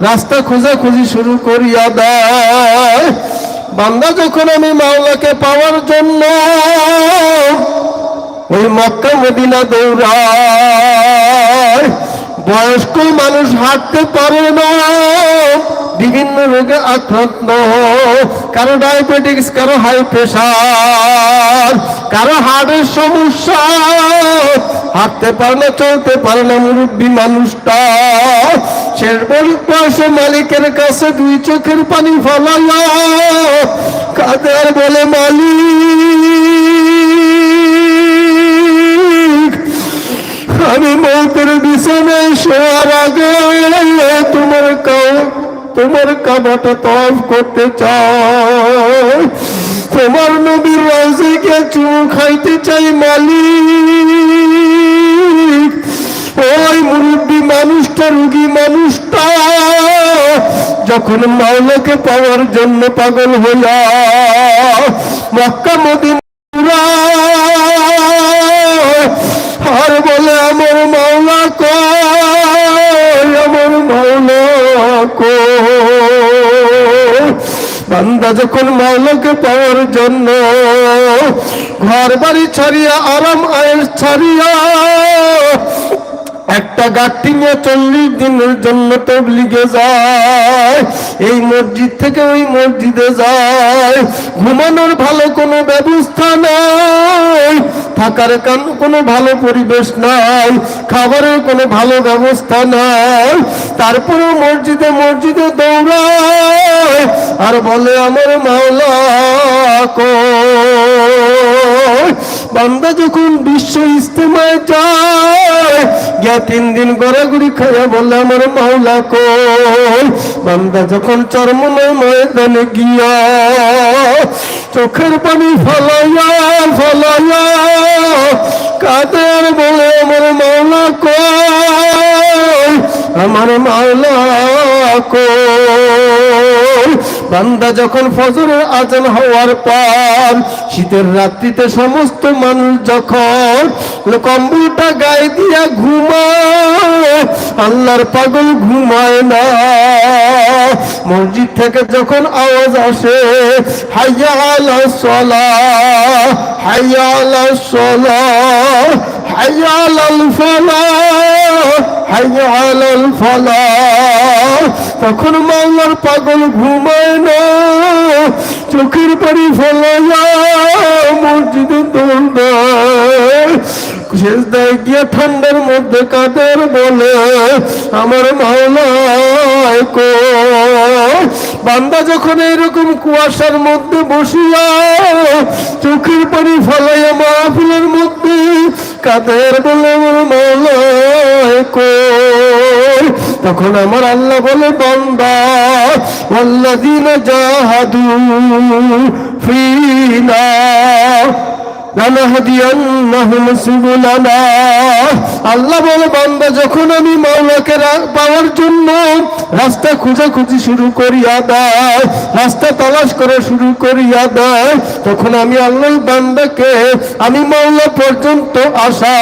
রাস্তা খোঁজাখুঁজি শুরু করিয়া দেয়। বান্দা যখন আমি মাওলাকে পাওয়ার জন্য ওই মক্কা মদিনা দৌড়ায়, বয়স্ক মানুষ হাঁটতে পারে না, বিভিন্ন রোগে আক্রান্ত, কারও ডায়াবেটিক্স, কারও হাই প্রেশার, কারও হার্টের সমস্যা হাঁটতে পারে না চলতে পারে না মুরব্বী মানুষটা। শেষ বয়সে মালিকের কাছে দুই চোখের পানি ফলাইয়া কাদের বলে মালিক? আমি মৌতের বিছানায় শোয়ার আগে তোমার কাউ তোমার কাবাটা তফ করতে চাই। তোমার নবীর রাজিকে চুমু খাইতে চাই মালিক? ওই মুরব্বী মানুষটা, রুগী মানুষটা, যখন মাওলাকে পাওয়ার জন্য পাগল হইয়া মক্কা মদিনা বান্দা যখন মাওলাকে পাওয়ার জন্য ঘর বাড়ি ছাড়িয়া, আরাম আয়ের ছাড়িয়া, একটা গাঠি নিয়ে চল্লিশ দিনের জন্য তবলিগে যায়, এই মসজিদ থেকে ওই মসজিদে যায়। ঘুমানোর ভালো কোনো ব্যবস্থা নাই। থাকার কান কোনো ভালো পরিবেশ নাই, খাবারের কোনো ভালো ব্যবস্থা নাই। তারপরেও মসজিদে মসজিদে দৌড়ায়, আর বলে আমার মাওলা কই বান্দা যখন বিশ্ব ইস্তেমায় যায়, গিয়া তিন দিন গড়াগড়ি খাইয়া বলে, আমার মাওলা কই? বান্দা যখন চরমনয় ময়দানে গিয়া চোখের পানি ফলাইয়া ফলাইয়া কাদের বলে, আমার মাওলা কই? আমার মাওলা বান্দা যখন ফজরের আজান হওয়ার পর, শীতের রাত্রিতে সমস্ত মানুষ যখন কম্বলটা গায়ে দিয়া ঘুমায়, আল্লাহর পাগল ঘুমায় না। মসজিদ থেকে যখন আওয়াজ আসে, হাইয়া সলা হাইয়া সলা, হাইয়া আলাল ফলা। তখন মাওলার পাগল ঘুমায় না। চোখের পানি ফলাইয়া মসজিদে দৌড়ায় শেষ দেয় গিয়ে ঠান্ডার মধ্যে কাদের বলে, আমার মাওলায় কো। বান্দা যখন এরকম কুয়াশার মধ্যে বসিয়া চোখের পানি ফলাইয়া মাহফিলের মধ্যে কাদের বলে, আমার মাওলায় তখন আমার আল্লাহ বলে, বন্দা অল্লাদিন জাহাদু আল্লাহ বলে, বান্দা, যখন আমি মাওলাকে পাওয়ার জন্য রাস্তা খুঁজা খুঁজি শুরু করিয়া দেয়, রাস্তা তালাশ করা শুরু করিয়া দেয়, তখন আমি আল্লাহ বান্দাকে, আমি মাওলা পর্যন্ত আসা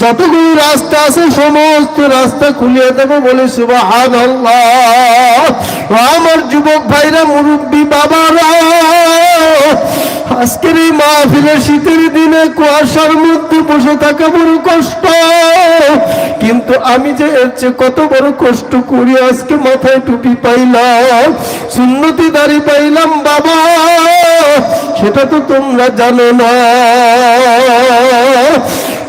যতগুলো রাস্তা আছে, সমস্ত রাস্তা খুলিয়ে দেবো বলে সুবাহান আমার যুবক ভাইরা, মুরব্বী বাবারা, আজকের এই মাহফিলের শীতের দিনে কুয়াশার মধ্যে বসে থাকা বড় কষ্ট। কিন্তু আমি যে এর কত বড় কষ্ট করি, আজকে মাথায় টুপি পাইলাম, সুন্নতি দাড়ি পাইলাম, বাবা। সেটা তো তোমরা জানো না।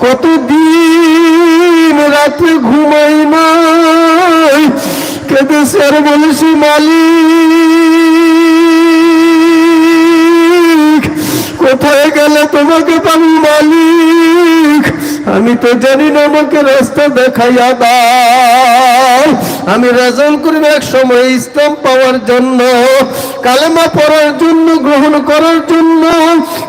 কতদিন রাত্রে ঘুমাই নাই? কেঁদে স্যার বলেছি মালিক, কোথায় গেলে তোমাকে পাবো মালিক? আমি তো জানি না আমাকে রাস্তা দেখাইয়া দাও। আমি রেজল করব এক সময় ইসলাম পাওয়ার জন্য, কালেমা পড়ার জন্য, গ্রহণ করার জন্য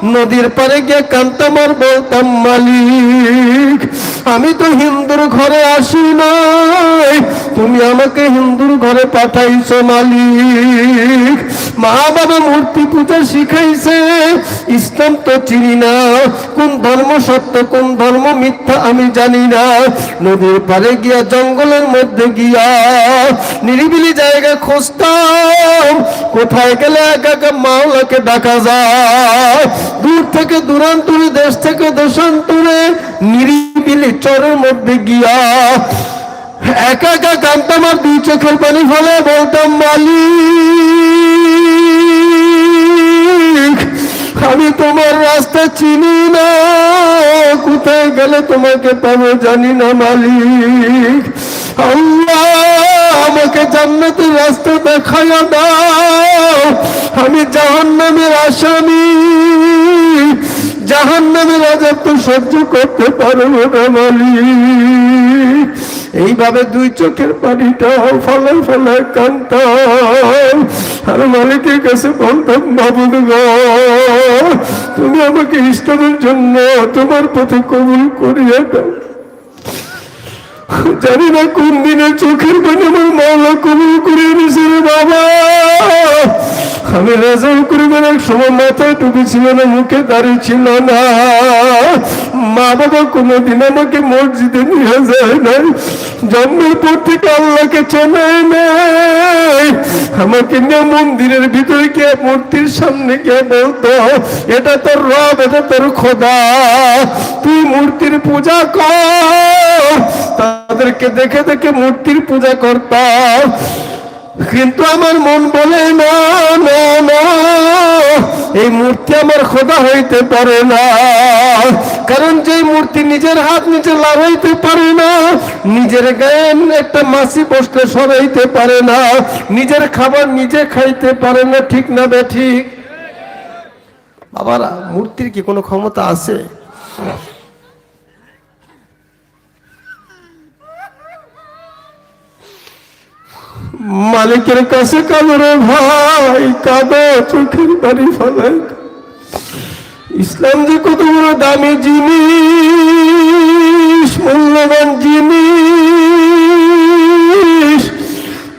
নদীর পারে গিয়ে কান্তামার বলতাম, মালিক, আমি তো হিন্দুর ঘরে আসি নাই। তুমি আমাকে হিন্দুর ঘরে পাঠাইছো, মালিক। মা বাবা মূর্তি পূজা শিখাইছে। ইসলাম তো চিনি না। কোন ধর্ম সত্য, কোন ধর্ম মিথ্যা আমি জানি না। নদীর পারে গিয়া, জঙ্গলের মধ্যে গিয়া নিরিবিলি জায়গা খুঁজতাম। কোথায় গেলে একা একা মাওলাকে ডাকা যায়? দূর থেকে দূরান্তরে, দেশ থেকে দেশান্তরে নিরিবিলি চরের মধ্যে গিয়া একা একা কানতাম আর দুই চোখের পানি ফলে বলতাম, মালিক। আমি তোমার রাস্তা চিনি না। কোথায় গেলে তোমাকে পাবো জানি না, মালিক। আমাকে জান্নাতের রাস্তা দেখাইয়া দাও। আমি জাহান্নামের আসামি। জাহান্নামের আজাব তো সহ্য করতে পারব না, মালিক। এইভাবে দুই চোখের পানিটা ফলে ফলে কান্তাম আর মালিকের কাছে বলতাম বাবুদ তুমি আমাকে ইসলামের জন্য তোমার পথে কবুল করিয়া দাও। জানি না কোন দিনে চোখের পানি আমার মাওলা কবুল করিয়ে নিছে রে বাবা। আমি রেজাল করিবার এক সময় মাথায় টুপি ছিল না, মুখে দাঁড়িয়ে ছিল না। মা বাবা কোনোদিন আমাকে মসজিদে নিয়ে যায় নাই। জন্মের পর থেকে আল্লাহকে চেনায় নাই। আমাকে নিয়ে মন্দিরের ভিতরে গিয়ে মূর্তির সামনে গিয়ে বলতো, এটা তোর রব, এটা তোর খোদা। তুই মূর্তির পূজা কর। তাদেরকে দেখে দেখে মূর্তির পূজা করতাম। কিন্তু আমার মন বলে, না না না, এই মূর্তি আমার খোদা হইতে পারে না। কারণ যে মূর্তি নিজের হাত নিজে লাগাইতে পারে না, নিজের গায়ে একটা মাসি বসলে সরাইতে পারে না, নিজের খাবার নিজে খাইতে পারে না, ঠিক না বে, ঠিক? বাবারা, মূর্তির কি কোনো ক্ষমতা আছে? মালিকের কাছে কাঁদরে ভাই, কাঁদো, চোখের বাড়ি ফেলে ইসলাম যে কত বড় দামি জিনিস, মূল্যবান জিনিস।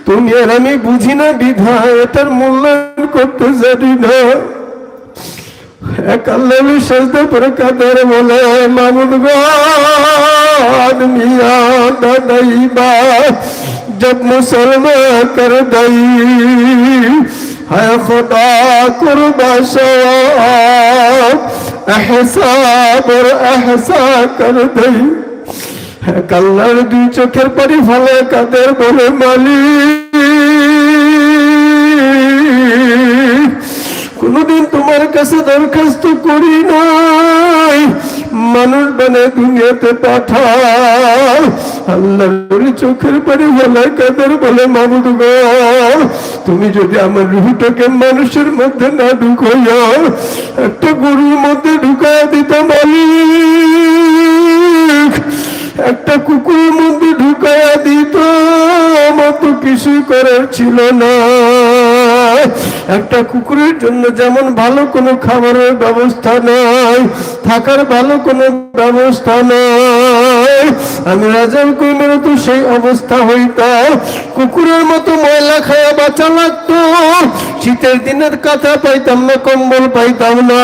তুমি আর আমি বুঝি না বিধায় এটার মূল্যায়ন করতে জানি না। এক আল্লাহ সাজদা করে কাদের বলে মামুদ مسلمان میاں دئی بات جب مسلمان کر دئی ہے خدا قرب شواب احساب اور احسا کر دئی ہے کلر دی چکر پری فلے قدر بولے مالی কোনোদিন তোমার কাছে দরখাস্ত করি নাই বানে দুনিয়াতে পাঠাও আল্লাহর চোখের পানি বলে, কাদের বলে মামুদ তুমি যদি আমার রুহটাকে মানুষের মধ্যে না ঢুকাইয়া একটা গরুর মধ্যে ঢুকাইয়া দিতে মালিক। একটা কুকুরের মধ্যে ঢুকাইয়া দিত আমার তো কিছুই করার ছিল না। একটা কুকুরের জন্য যেমন ভালো কোনো খাবারের ব্যবস্থা থাকার ভালো কোনো ব্যবস্থা নাই আমি রাজার তো সেই অবস্থা হইত কুকুরের মতো ময়লা খায়া বাঁচা লাগতো। শীতের দিনের কাঁথা পাইতাম না, কম্বল পাইতাম না।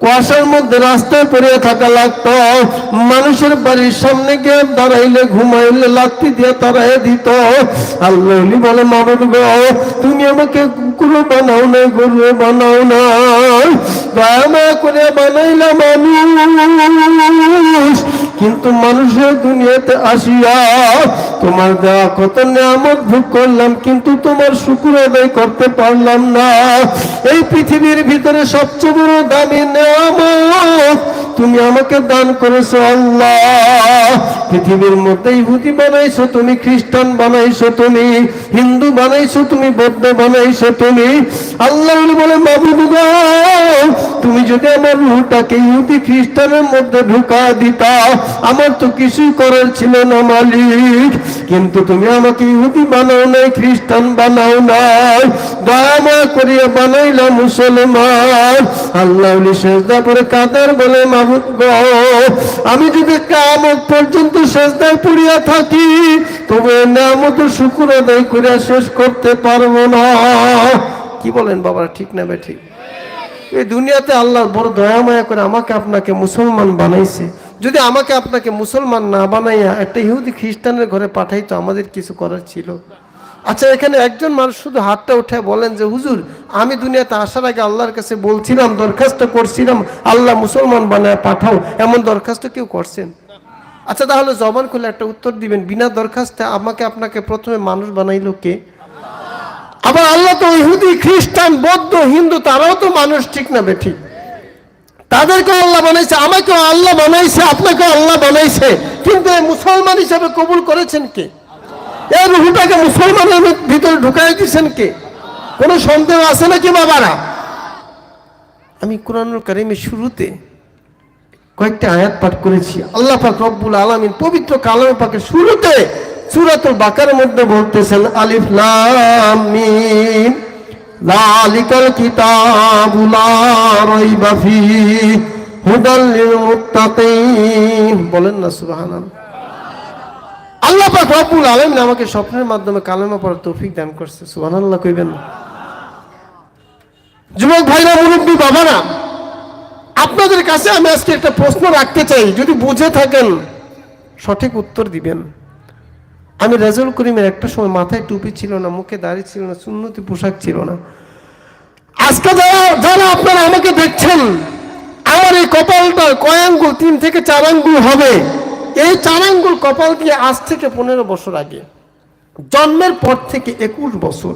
কুয়াশার মধ্যে রাস্তায় পড়ে থাকা লাগতো। মানুষের বাড়ির সামনে গিয়ে দাঁড়াইলে, ঘুমাইলে লাত্তি দিয়ে তারাই দিত। আল্লাহ বলে মামুদ গো, তুমি আমাকে কুকুর বানাও না গরু বানাও না দয়া করে বানাইলাম মানুষ। কিন্তু মানুষের দুনিয়াতে আসিয়া তোমার দেওয়া কত নিয়ামত ভোগ করলাম, কিন্তু তোমার শুকুর আদায় করতে পারলাম না। এই পৃথিবীর ভিতরে সবচেয়ে বড় দামি নিয়ামত তুমি আমাকে দান করেছ আল্লাহ। পৃথিবীর মধ্যে ইহুদি বানাইছো তুমি খ্রিস্টান বানাইছো তুমি হিন্দু বানাইছো তুমি বৌদ্ধ বানাইছো তুমি। আল্লাহ বলে মাবুদ গো, তুমি যদি আমার রুহটাকে ইহুদি খ্রিস্টানের মধ্যে ঢুকা দিতা আমার তো কিছুই করার ছিল না মালিক। কিন্তু তুমি আমাকে ইহুদি বানাও নাই, খ্রিস্টান বানাও নাই। দয়া করিয়া বানাইলা মুসলমান। আল্লাহ সেজদা করে কাদের বলে মাহবুদ গো? আমি যদি কামত পর্যন্ত সেজদায় পড়িয়া থাকি, তবে নামত শুকুর আদায় করে শেষ করতে পারব না। কি বলেন বাবা ঠিক না ঠিক? এই দুনিয়াতে আল্লাহ বড় দয়া মায়া করে আমাকে আপনাকে মুসলমান বানাইছে। যদি আমাকে আপনাকে মুসলমান না বানাইয়া একটা ইহুদি খ্রিস্টানের ঘরে পাঠাইতো, আমাদের কিছু করার ছিল? আচ্ছা এখানে একজন মানুষ শুধু হাতটা উঠে বলেন যে, হুজুর, আমি দুনিয়াতে আসার আগে আল্লাহর কাছে বলছিলাম, দরখাস্ত করছিলাম, আল্লাহ মুসলমান বানায় পাঠাও। এমন দরখাস্ত কেউ করছেন? আচ্ছা তাহলে জবান খুলে একটা উত্তর দিবেন। বিনা দরখাস্তে আমাকে আপনাকে প্রথমে মানুষ বানাইলো কে? আবার আল্লাহ তো ইহুদি, খ্রিস্টান, বৌদ্ধ, হিন্দু, তারাও তো মানুষ, ঠিক না বেঠিক তাদেরকে আল্লাহ বানাইছে, আমাকেও আল্লাহ বানাইছে আপনাকে আল্লাহ বানাইছে। কিন্তু মুসলমান হিসাবে কবুল করেছেন কে? এই রুহুটাকে মুসলমানের ভিতরে ঢুকাই দিয়েছেন কে? কোনো সন্দেহ আছে নাকি বাবারা? আমি কোরআনুল কারিমের শুরুতে কয়েকটা আয়াত পাঠ করেছি। আল্লাহ পাক রব্বুল আলামিন পবিত্র কালামে পাকের শুরুতে সূরাতুল বাকারের মধ্যে বলতেছেন, আলিফ লাম কিতাবু লা রাইবা ফীহি হুদাল লিল মুত্তাকিন বলেন না, সুবহানাল্লাহ। আল্লাহ পাক রব্বুল আলামিন আমাকে স্বপ্নের মাধ্যমে কালেমা পড়ার তৌফিক দান করছে, সুবহানাল্লাহ কইবেন যুবক ভাইরা, মুরব্বী বাবারা, আপনাদের কাছে আমি আজকে একটা প্রশ্ন রাখতে চাই, যদি বুঝে থাকেন, সঠিক উত্তর দিবেন। আমি রেজল করিমের একটা সময় মাথায় টুপি ছিল না, মুখে দাড়ি ছিল না, সুন্নতি পোশাক ছিল না। আজকে যারা যারা আপনারা আমাকে দেখছেন, আমার এই কপালটা কয় আঙ্গুল তিন থেকে চার আঙ্গুল হবে। এই চার আঙ্গুল কপাল দিয়ে আজ থেকে পনেরো বছর আগে, জন্মের পর থেকে একুশ বছর।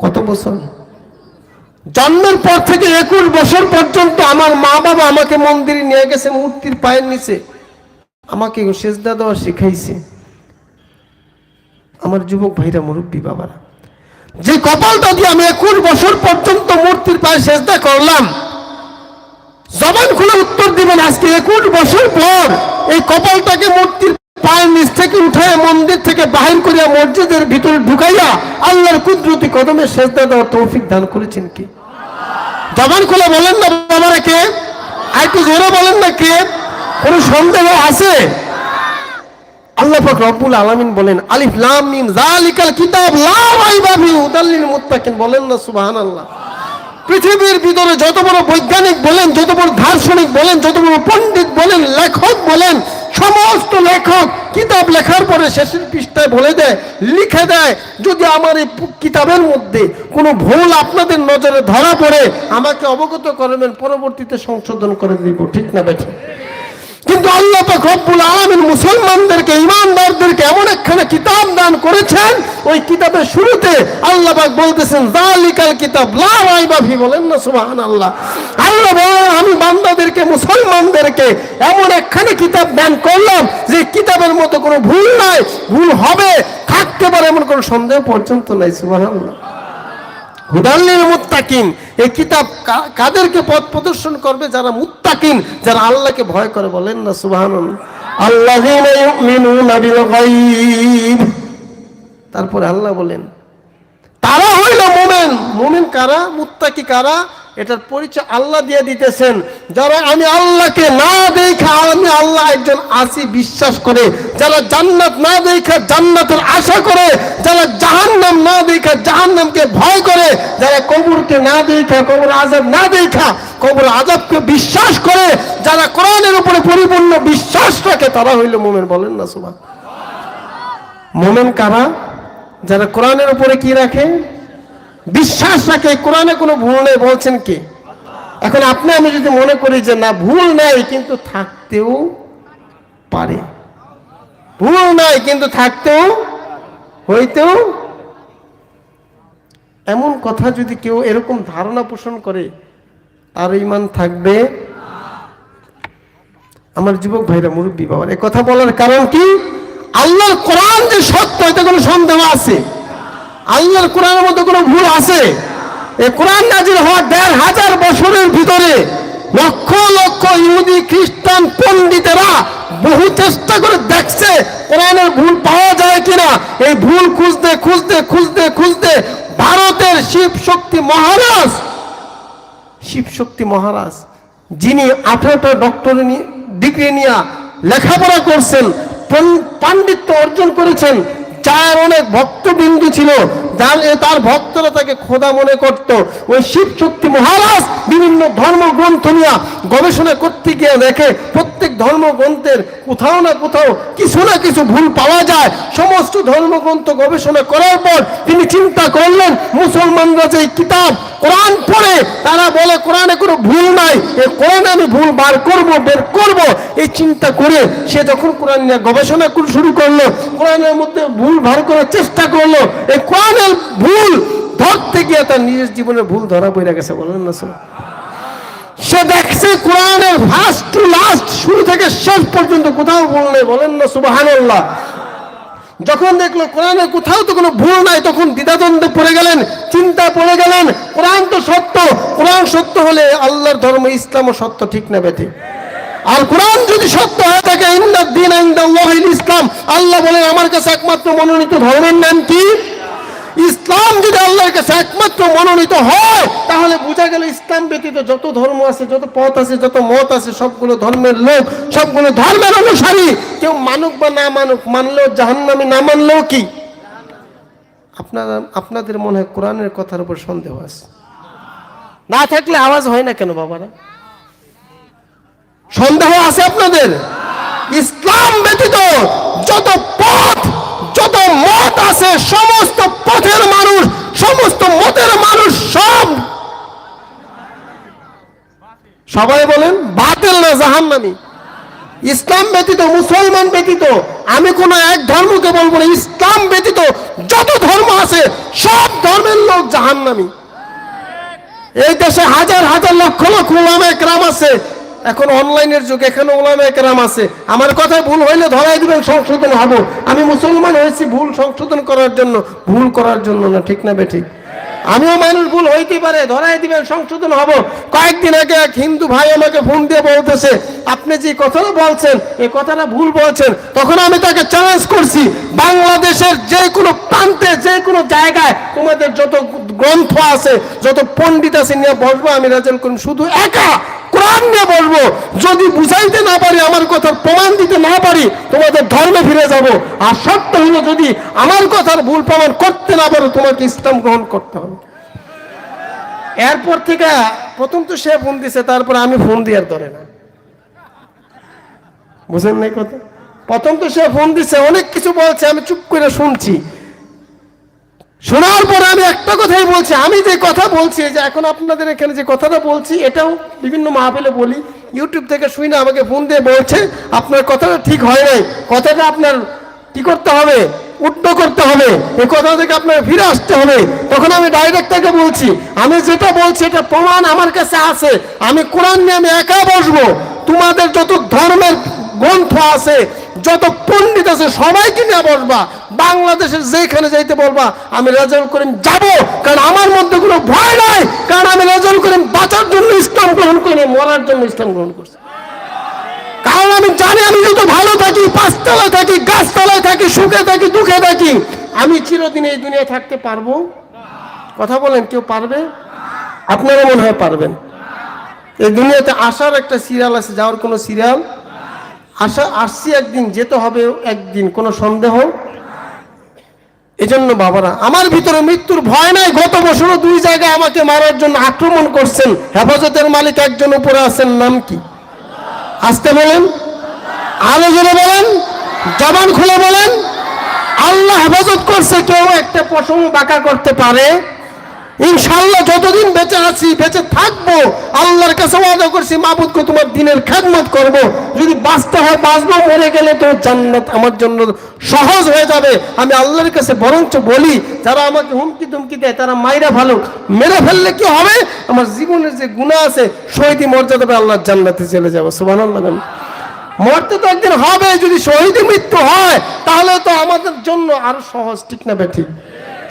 কত বছর? জন্মের পর থেকে একুশ বছর পর্যন্ত আমার মা বাবা আমাকে মন্দিরে নিয়ে গেছে, মূর্তির পায়ের নিচে। আমাকে সেজদা দেওয়া শিখাইছে। আমার যুবক ভাইরা, মুরব্বী বাবারা। যে কপালটা দিয়ে আমি একুশ বছর পর্যন্ত মূর্তির পায়ে সেজদা করলাম, জবান খুলে উত্তর দিবেন, আজকে একুশ বছর পর এই কপালটাকে মূর্তির পায়ের নিচ থেকে উঠায় মন্দির থেকে বাহির করিয়া, মসজিদের ভিতরে ঢুকাইয়া আল্লাহর কুদরতি কদমে সেজদা দেওয়ার তৌফিক দান করেছেন কি? জবান খুলে বলেন না বাবারা কে? আর একটু জোরে বলেন না কে? কোন সন্দেহ আছে? আল্লাহ পাক রব্বুল আলামিন বলেন, আলিফ লাম মিম, যালিকাল কিতাব, লা রাইবা ফি হুদাল্লিল মুত্তাকিন। বলেন না, সুবহানাল্লাহ। পৃথিবীর ভিতরে যত বড় বৈজ্ঞানিক বলেন, যত বড় দার্শনিক বলেন, যত বড় পণ্ডিত বলেন, লেখক বলেন, সমস্ত লেখক কিতাব লেখার পরে শেষের পৃষ্ঠায় বলে দেয়, লিখে দেয়, যদি আমার এই কিতাবের মধ্যে কোনো ভুল আপনাদের নজরে ধরা পড়ে, আমাকে অবগত করবেন পরবর্তীতে সংশোধন করে দিব। ঠিক না, বেঠিক? কিন্তু আল্লাহ রব্বুল আলামিন মুসলমানদেরকে ইমানদারদেরকে এমন একখানা কিতাব দান করেছেন। ওই কিতাবের শুরুতে আল্লাহ পাক বলতেছেন জালিকাল কিতাব, লা ফি বলেন না, সুবহানাল্লাহ। আল্লাহ বলেন, আমি বান্দাদেরকে, মুসলমানদেরকে এমন একখানা কিতাব দান করলাম যে কিতাবের মতো কোনো ভুল নাই, ভুল হবে, থাকতে পারে এমন কোনো সন্দেহ পর্যন্ত নাই, সুবহানাল্লাহ। হুদাল্লিল মুত্তাকিন। এই কিতাব কাদেরকে পথ প্রদর্শন করবে? যারা মুত্তাকিন, যারা আল্লাহকে ভয় করে বলেন না গায়ব তারপরে আল্লাহ বলেন, তারা হইল মোমেন। মোমেন কারা? মুত্তাকি কারা? এটার পরিচয় আল্লাহ দিয়ে দিতেছেন। যারা আমি আল্লাহকে না দেখা, আমি আল্লাহ একজন আসি বিশ্বাস করে, যারা জান্নাত না দেখা জান্নাতের আশা করে, যারা জাহান্নাম না দেখা জাহান্নামকে ভয় করে, যারা কবরকে না দেখা কবর আজাব না দেখা কবর আজাবকে বিশ্বাস করে, যারা কোরআনের উপরে পরিপূর্ণ বিশ্বাস রাখে, তারা হইল মোমেন। বলেন না সুবা মোমেন কারা? যারা কোরআনের উপরে কি রাখে? বিশ্বাস রাখে, কোরআনে কোনো ভুল নেই, বলছেন কে? এখন আপনি, আমি যদি মনে করি যে না, ভুল নাই, কিন্তু থাকতেও পারে। ভুল নাই, কিন্তু থাকতেও, হইতেও, এমন কথা যদি কেউ এরকম ধারণা পোষণ করে, তার ইমান থাকবে। আমার যুবক ভাইরা, মুরব্বী বাবার কথা বলার কারণ কি? আল্লাহর কোরআন যে সত্য, এতে কোনো সন্দেহ আছে? আল্লাহর কোরআনের মধ্যে কোনো ভুল আছে? এই কোরআন নাজির হওয়ার দেড় হাজার বছরের ভিতরে লক্ষ লক্ষ ইহুদি, খ্রিস্টান পণ্ডিতেরা বহু চেষ্টা করে দেখছে কোরআনের ভুল পাওয়া যায় কিনা। এই ভুল খুঁজতে খুঁজতে খুঁজতে খুঁজতে ভারতের শিব শক্তি মহারাজ শিব শক্তি মহারাজ, যিনি আঠারোটা ডক্টর ডিগ্রি নিয়ে লেখাপড়া করছেন পাণ্ডিত্য অর্জন করেছেন যার অনেক ভক্তবিন্দু ছিল। যার তার ভক্তরা তাকে খোদা মনে করত। ওই শিব শক্তি মহারাজ বিভিন্ন ধর্মগ্রন্থ নিয়ে গবেষণা করতে গিয়ে দেখে প্রত্যেক ধর্মগ্রন্থের কোথাও না কোথাও কিছু না কিছু ভুল পাওয়া যায়। সমস্ত ধর্মগ্রন্থ গবেষণা করার পর তিনি চিন্তা করলেন, মুসলমানরা যে কিতাব কোরআন পড়ে, তারা বলে, কোরআনে কোনো ভুল নাই। এই কোরআনে আমি ভুল বার করব, বের করব। এই চিন্তা করে সে যখন কোরআন নিয়ে গবেষণা শুরু করল, কোরআনের মধ্যে ভুল বার করার চেষ্টা করল এই কোরআনের ভুল ধরতে গিয়ে তার নিজের ভুল ধরা পড়ে গেছে, বলেন না সে দেখছে কোরআনের ফার্স্ট টু লাস্ট শুরু থেকে শেষ পর্যন্ত কোথাও ভুল নেই, বলেন না সুবহানাল্লাহ। যখন দেখল কোরআনে কোথাও তো কোনো ভুল নাই, তখন দ্বিধাদ্বন্দ্বে পড়ে গেলেন চিন্তা পড়ে গেলেন, কোরআন তো সত্য, কোরআন সত্য হলে আল্লাহর ধর্ম, ইসলামও সত্য, ঠিক না বেঠি? আর কোরআন যদি সত্য হয়ে থাকে দিন ইসলাম, আল্লাহ বলেন, আমার কাছে একমাত্র মনোনীত ধর্মের নাম কি? ইসলাম যদি আল্লাহর কাছে একমাত্র মনোনীত হয়, তাহলে বোঝা গেল ইসলাম ব্যতীত যত ধর্ম আছে, যত পথ আছে, যত মত আছে, সবগুলো ধর্মের লোক, সবগুলো ধর্মের অনুসারী। কেউ মানুক বা না মানুক, মানলেও জাহান্নামি, না মানলেও কি? আপনারা, আপনাদের মনে হয় কোরআনের কথার উপর সন্দেহ আছে। না থাকলে আওয়াজ হয় না কেন বাবারা? সন্দেহ আছে আপনাদের? ইসলাম ব্যতীত যত পথ মত আছে, সমস্ত পথের মানুষ, সমস্ত মতের মানুষ সব। সবাই বলেন, বাতিল না, জাহান্নামী। ইসলাম ব্যতীত, মুসলমান ব্যতীত, আমি কোন এক ধর্মকে বলব না, ইসলাম ব্যতীত যত ধর্ম আছে, সব ধর্মের লোক জাহান্নামী। এই দেশে হাজার হাজার লক্ষ লক্ষ একরাম আছে এখন অনলাইনের যুগ, এখানে ওলামা একরাম আছে। আমার কথায় ভুল হইলে ধরাই দিবেন সংশোধন হব। আমি মুসলমান হয়েছি ভুল সংশোধন করার জন্য, ভুল করার জন্য না, ঠিক না বেঠিক? আমিও মানুষ ভুল হইতে পারে, ধরাই দিবেন, সংশোধন হব। কয়েকদিন আগে এক হিন্দু ভাই আমাকে ফোন দিয়ে বলতেছে, আপনি যে কথাটা বলছেন এই কথাটা ভুল বলছেন, তখন আমি তাকে চ্যালেঞ্জ করছি, বাংলাদেশের যে কোনো প্রান্তে, যে কোনো জায়গায় তোমাদের যত গ্রন্থ আছে, যত পণ্ডিত আছে নিয়ে বসবো, আমি রাজল করুন শুধু একা কোরআন নিয়ে বলব, যদি বুঝাইতে না পারি, আমার কথার প্রমাণ দিতে না পারি, তোমাদের ধর্মে ফিরে যাব। আর সত্য হলো, যদি আমার কথার ভুল প্রমাণ করতে না পারো, তোমাকে ইসলাম গ্রহণ করতে হবে। এরপর থেকে প্রথম তো সে ফোন দিছে, তারপর আমি ফোন দিয়ে আর ধরে না। বুঝেন নাই কথা? প্রথম তো সে ফোন দিছে, অনেক কিছু বলছে, আমি চুপ করে শুনছি। শোনার পরে আমি একটা কথাই বলছি, আমি যে কথা বলছি, যে এখন আপনাদের এখানে যে কথাটা বলছি, এটাও বিভিন্ন মাহফিলে বলি, ইউটিউব থেকে শুই না, আমাকে ফোন দিয়ে বলছে, আপনার কথাটা ঠিক হয় নাই, কথাটা আপনার কি করতে হবে? উল্টো করতে হবে, এ কথা থেকে আপনার ফিরে আসতে হবে। তখন আমি ডাইরেক্ট তাকে বলছি, আমি যেটা বলছি, এটা প্রমাণ আমার কাছে আছে, আমি কোরআন নিয়ে আমি একা বসবো। তোমাদের যত ধর্মের গ্রন্থ আছে, যত পণ্ডিত আছে সবাইকে নিয়ে বসবা বাংলাদেশের যেখানে যাইতে বলবা, আমি রেজাল করিম যাব, কারণ আমার মধ্যে কোনো ভয় নাই, কারণ আমি রেজাল করিম বাঁচার জন্য ইসলাম গ্রহণ করি মরার জন্য ইসলাম গ্রহণ করছি। কারণ আমি জানি আমি যত ভালো থাকি, পাঁচতলায় থাকি, গাছতলায় থাকি, সুখে থাকি, দুঃখে থাকি, আমি চিরদিন এই দুনিয়ায় থাকতে পারব? কথা বলেন, কেউ পারবে? আপনারা মনে হয় পারবেন। এই দুনিয়াতে আসার একটা সিরিয়াল আছে, যাওয়ার কোনো সিরিয়াল আসা আসছি একদিন, যেতে হবে একদিন, কোনো সন্দেহ? এজন্য বাবারা, আমার ভিতরে মৃত্যুর ভয় নাই। গত বছরও দুই জায়গায় আমাকে মারার জন্য আক্রমণ করছেন। হেফাজতের মালিক একজন উপরে আছেন, নাম কি? আসতে বলেন। আলো জোরে বলেন। জবান খুলে বলেন। আল্লাহ হেফাজত করছে, কেউ একটা পশম বাঁকা করতে পারে। ইনশাল্লাহ যতদিন বেঁচে আছি, বেঁচে থাকব, আল্লাহর কাছে ওয়াদা করছি, মাবুদকে তোমার দিনের খেদমত করব। যদি বাঁচতে হয়, বাঁচবো, মরে গেলে তো জান্নাত আমার জন্য সহজ হয়ে যাবে। আমি আল্লাহর কাছে বরঞ্চ বলি, যারা আমাকে হুমকি ধুমকি দেয়, তারা মাইরা ভালো মেরে ফেললে কি হবে? আমার জীবনের যে গুণা আছে, শহীদি মর্যাদা পাবে আল্লাহর জান্নাতে চলে যাব। সুবান আল্লাহ মরতে তো একদিন হবে, যদি শহীদি মৃত্যু হয়, তাহলে তো আমাদের জন্য আরও সহজ, ঠিক না বেঠিক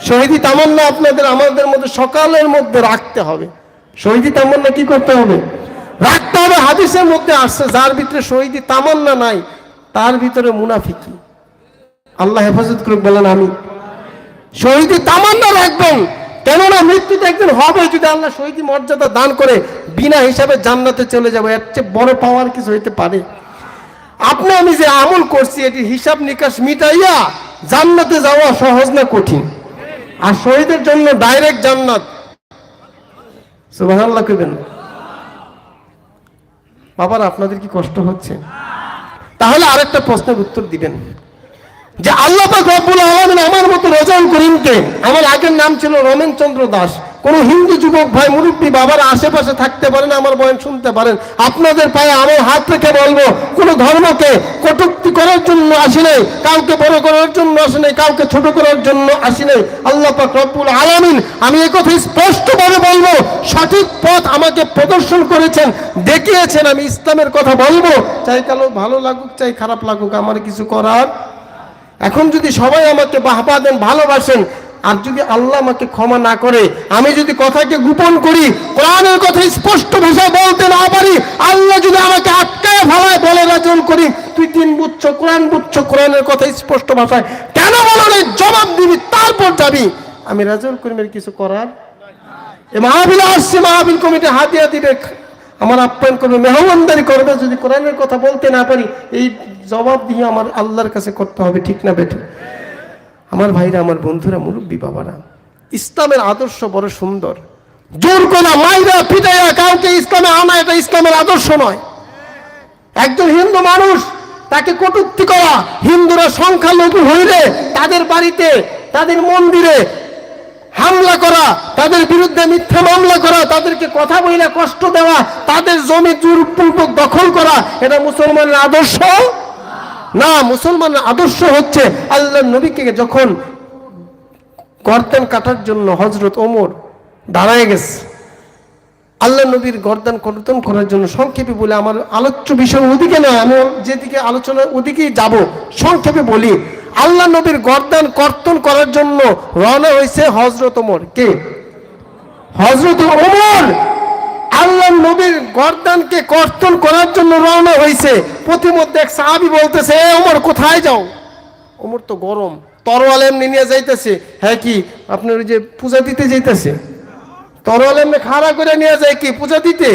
শহীদি তামান্না আপনাদের, আমাদের মধ্যে সকালের মধ্যে রাখতে হবে। শহীদি তামান্না কি করতে হবে? রাখতে হবে, হাদিসের মধ্যে আসছে, যার ভিতরে শহীদি তামান্না নাই, তার ভিতরে মুনাফিকি। আল্লাহ হেফাজত করুক, বলেন আমি শহীদের তামান্না রাখবেন, কেননা মৃত্যুতে একদিন হবে যদি আল্লাহ শহীদ মর্যাদা দান করে, বিনা হিসাবে জান্নাতে চলে যাব। এর চেয়ে বড় পাওয়ার কিছু হইতে পারে। আপনি আমি যে আমল করছি এটি হিসাব নিকাশ মিটাইয়া জান্নাতে যাওয়া সহজ না কঠিন। আর শহীদের জন্য ডাইরেক্ট জান্নাত। সুবহানাল্লাহ কইবেন। বাবার, আপনাদের কি কষ্ট হচ্ছে? তাহলে আরেকটা প্রশ্নের উত্তর দিবেন। যে আল্লাহ রব্বুল আমার মতো রোজন করিমকে, আমার আগের নাম ছিল রমেন চন্দ্র দাস কোন হিন্দু যুবক ভাই, মুরব্বী বাবার আশেপাশে থাকতে পারেন আমার বয়ান শুনতে পারেন। আপনাদের পায়ে আমার হাত রেখে বলব, কোন ধর্মকে কটুক্তি করার জন্য আসি নাই, কাউকে বড় করার জন্য আসি নাই, কাউকে ছোট করার জন্য আসি নাই। আল্লাহ রব্বুল আলামিন, আমি এই কথা স্পষ্টভাবে বলব, সঠিক পথ আমাকে প্রদর্শন করেছেন, দেখিয়েছেন, আমি ইসলামের কথা বলব। চাই কালো ভালো লাগুক, চাই খারাপ লাগুক, আমার কিছু করার। এখন যদি সবাই আমাকে বাহবা দেন, ভালোবাসেন আর যদি আল্লাহ আমাকে ক্ষমা না করে, আমি যদি কথাকে গোপন করি, কোরআনের কথা স্পষ্ট ভাষায় বলতে না পারি, আল্লাহ যদি আমাকে আটকায় ফেলায়, বলে রাজন করি, তুই তিন বুঝছ কোরআন বুঝছ কোরআনের কথা স্পষ্ট ভাষায় কেন বলো জবাব দিবি, তারপর যাবি। আমি রাজন করিমের কিছু করার মাহবিল আসছে মাহবিল কমিটি হাতিয়া দিবে, আমার আপ্যায়ন করবে, মেহমানদারি করবে, যদি কোরআনের কথা বলতে না পারি, এই জবাব দিয়ে আমার আল্লাহর কাছে করতে হবে, ঠিক না বেঠে? আমার ভাইরা, আমার বন্ধুরা, মুরব্বী বাবারা, ইসলামের আদর্শ বড় সুন্দর। জোর করা মাইরা পিটাইয়া কাউকে ইসলামে আনা, এটা ইসলামের আদর্শ নয়। একজন হিন্দু মানুষ, তাকে কটূক্তি করা, হিন্দুরা সংখ্যালঘু হইলে তাদের বাড়িতে, তাদের মন্দিরে হামলা করা, তাদের বিরুদ্ধে মিথ্যা মামলা করা, তাদেরকে কথা বলে কষ্ট দেওয়া, তাদের জমি জোরপূর্বক দখল করা, এটা মুসলমানের আদর্শ? না মুসলমানের আদর্শ হচ্ছে আল্লাহ নবীকে যখন গর্দান কাটার জন্য হজরত ওমর দাঁড়ায় গেছে, আল্লাহ নবীর গর্দান কর্তন করার জন্য সংক্ষেপে বলে, আমার আলোচ্য বিষয় ওদিকে নয় আমি যেদিকে আলোচনা ওদিকেই যাব, সংক্ষেপে বলি, আল্লাহ নবীর গর্দান কর্তন করার জন্য রওনা হয়েছে হজরত ওমর। কে? হজরত ওমর! আল্লাহ নবীর গর্দানকে কর্তন করার জন্য রওনা হয়েছে প্রতিমধ্যে এক সাহাবি বলতেছে, এ ওমর, কোথায় যাও? ওমর তো গরম, তরোয়াল এমনি নিয়ে যাইতেছে। হ্যাঁ কি, আপনার ওই যে পূজা দিতে যাইতেছে? তরোয়াল এমনি খাড়া করে নিয়ে যায় কি, পূজা দিতে?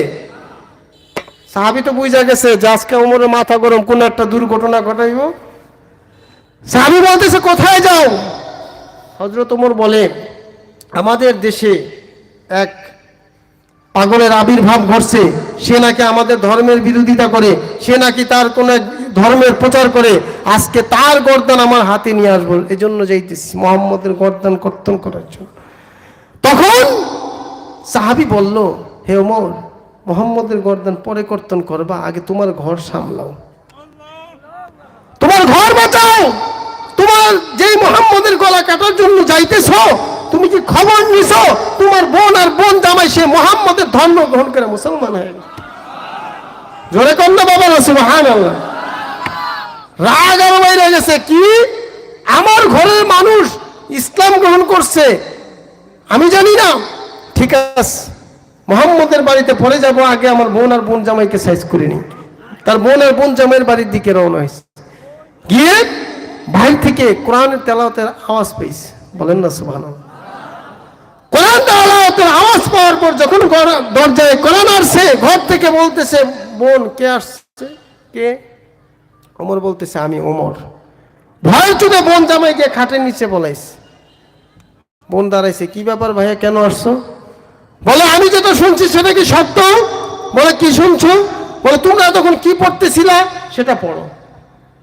সাহাবি তো বুঝা গেছে যে আজকে ওমরের মাথা গরম, কোন একটা দুর্ঘটনা ঘটাইব। সাহাবি বলতেছে, কোথায় যাও? হজরত ওমর বলে, আমাদের দেশে এক পাগলের আবির্ভাব ঘটছে। সে নাকি আমাদের ধর্মের বিরোধিতা করে, সে নাকি তার কোন ধর্মের প্রচার করে। আজকে তার গর্দান আমার হাতে নিয়ে আসব। এই জন্য যাইতেছি মোহাম্মদের গর্দান কর্তন করার জন্য। তখন সাহাবি বলল, হে ওমর, মোহাম্মদের গর্দান পরে কর্তন করবা, আগে তোমার ঘর সামলাও। তোমার ঘর বাঁচাও। তোমার যেই মোহাম্মদের গলা কাটার জন্য যাইতেছ তুমি কি খবর নিছো? তোমার বোন আর বোন জামাই সে মোহাম্মদের ধর্ম গ্রহণ করে মুসলমান হয়ে। জোরে কন্যা বাবা সুবহান আল্লাহ রাগ আর বাইরে গেছে, কি? আমার ঘরের মানুষ ইসলাম গ্রহণ করছে। আমি জানি না। ঠিক আছে, মোহাম্মদের বাড়িতে পরে যাব আগে, আমার বোন আর বোন জামাইকে সাইজ করে নি তার বোন আর বোন জামাইয়ের বাড়ির দিকে রওনা হয়েছে। গিয়ে ভাই থেকে কোরআনের তেলাওয়াতের আওয়াজ পেয়েছে। বলেন না সুবহান কোরআন তেলাওয়াতের আওয়াজ পাওয়ার পর যখন দরজায় কোরআন আসছে, ঘর থেকে বলতেছে, বোন, কে আসছে? কে? ওমর বলতেছে, আমি ওমর। ভয় চুকে বোন জামাই গিয়ে খাটের নিচে বলাইছে। বোন দাঁড়াইছে, কি ব্যাপার ভাইয়া, কেন আসছো? বলে, আমি যেটা শুনছি সেটা কি সত্য? বলে, কি শুনছো? বলে, তোমরা তখন কি পড়তেছিলা, সেটা পড়ো।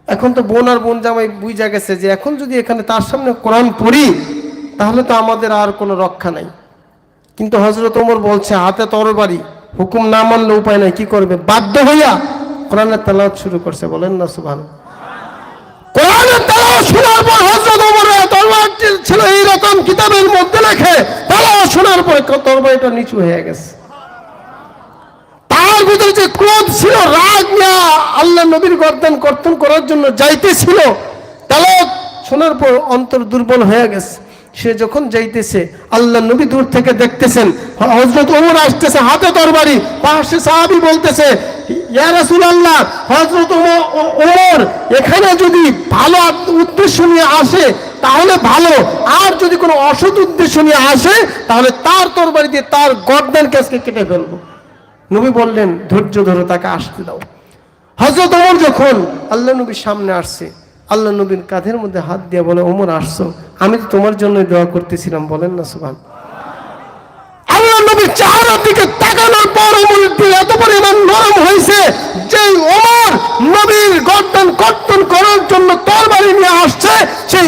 এখন তো বোন আর বোন জামাই বুঝা গেছে যে এখন যদি এখানে তার সামনে কোরআন পড়ি তাহলে তো আমাদের আর কোনো রক্ষা নাই। কিন্তু হজরত ওমর বলছে, হাতে তরবারি, হুকুম না মানলে উপায় নাই, কি করবে? বাধ্য হইয়া কোরআনের তেলাওয়াত শুরু করছে, বলেন না সুবহান কোরআনের তেলাওয়াত শোনার পর হযরত ওমরের তরবারটি ছিল এইরকম কিতাবের মধ্যে লেখে, তেলাওয়াত শোনার পর তরবারিটা নিচু হয়ে গেছে। তার ভিতরে যে ক্রোধ ছিল, রাগ নিয়ে আল্লাহ নবীর গর্দান কর্তন করার জন্য যাইতেছিল, তেলাওয়াত শোনার পর অন্তর দুর্বল হয়ে গেছে। সে যখন যাইতেছে, আল্লাহ নবী দূর থেকে দেখতেছেন হজরত ওমর আসতেছে হাতে তরবারি, পাশে সাহাবি বলতেছে হযরত ওম- ওমর, এখানে যদি ভালো উদ্দেশ্য নিয়ে আসে, তাহলে ভালো। আর যদি কোনো অসৎ উদ্দেশ্য নিয়ে আসে, তাহলে তার তরবারি দিয়ে তার গর্দান আজকে কেটে ফেলব। নবী বললেন, ধৈর্য ধরো, তাকে আসতে দাও। হজরত ওমর যখন আল্লাহ নবীর সামনে আসছে আল্লাহ নবীর কাঁধের মধ্যে হাত দিয়ে বলে, ওমর, আসছো। আমি তো তোমার জন্য দোয়া করতেছিলাম, বলেন না সুবান আল্লাহ নবীর পর এত হয়েছে করার জন্য নিয়ে আসছে। সেই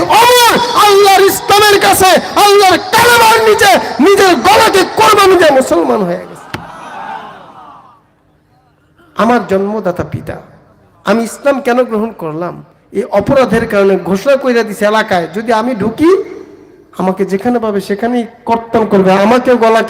ইসলামের কাছে নিচে নিজের গলাকে হয়ে গেছে। আমার জন্মদাতা পিতা, আমি ইসলাম কেন গ্রহণ করলাম? এই অপরাধের কারণে ঘোষণা করে দিছে এলাকায়, যদি আমি ঢুকি, আমাকে যেখানে পাবে সেখানেই কর্তন করবে, আমাকেও গলা